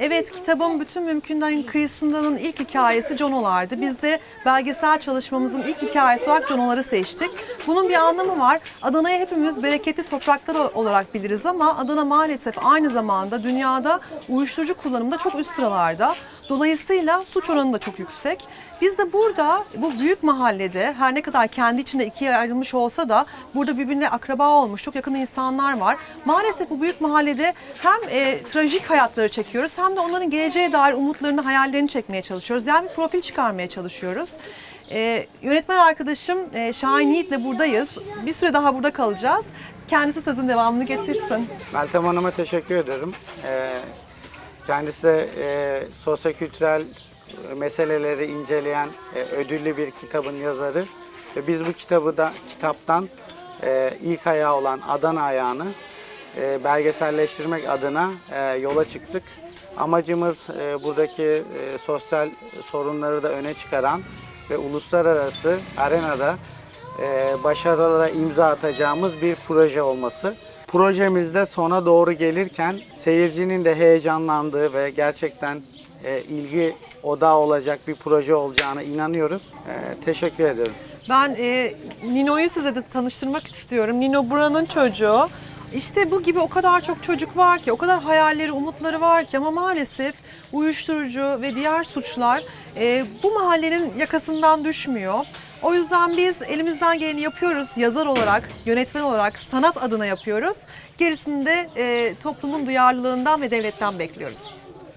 Evet kitabın bütün mümkünlerin kıyısındanın ilk hikayesi Jonolardı. Biz de belgesel çalışmamızın ilk hikayesi olarak Jonoları seçtik. Bunun bir anlamı var. Adana'yı hepimiz bereketli topraklar olarak biliriz ama Adana maalesef aynı zamanda dünyada uyuşturucu kullanımında çok üst sıralarda. Dolayısıyla suç oranı da çok yüksek. Biz de burada bu büyük mahallede her ne kadar kendi içinde ikiye ayrılmış olsa da burada birbirine akraba olmuş çok yakın insanlar var. Maalesef bu büyük mahallede hem e, trajik hayatları çekiyoruz hem de onların geleceğe dair umutlarını, hayallerini çekmeye çalışıyoruz. Yani bir profil çıkarmaya çalışıyoruz. E, yönetmen arkadaşım e, Şahin Yiğit'le buradayız. Bir süre daha burada kalacağız. Kendisi sözün devamını getirsin. Meltem Hanım'a teşekkür ederim. Ee, kendisi de e, sosyokültürel meseleleri inceleyen e, ödüllü bir kitabın yazarı. Ve biz bu kitabı da kitaptan e, ilk ayağı olan Adana ayağını e, belgeselleştirmek adına e, yola çıktık. Amacımız e, buradaki e, sosyal sorunları da öne çıkaran ve uluslararası arenada e, başarılara imza atacağımız bir proje olması. Projemizde sona doğru gelirken seyircinin de heyecanlandığı ve gerçekten e, ilgi odağı olacak bir proje olacağına inanıyoruz. E, teşekkür ederim. Ben e, Nino'yu size de tanıştırmak istiyorum. Nino buranın çocuğu. İşte bu gibi o kadar çok çocuk var ki, o kadar hayalleri, umutları var ki ama maalesef uyuşturucu ve diğer suçlar e, bu mahallenin yakasından düşmüyor. O yüzden biz elimizden geleni yapıyoruz yazar olarak, yönetmen olarak, sanat adına yapıyoruz. Gerisini de e, toplumun duyarlılığından ve devletten bekliyoruz.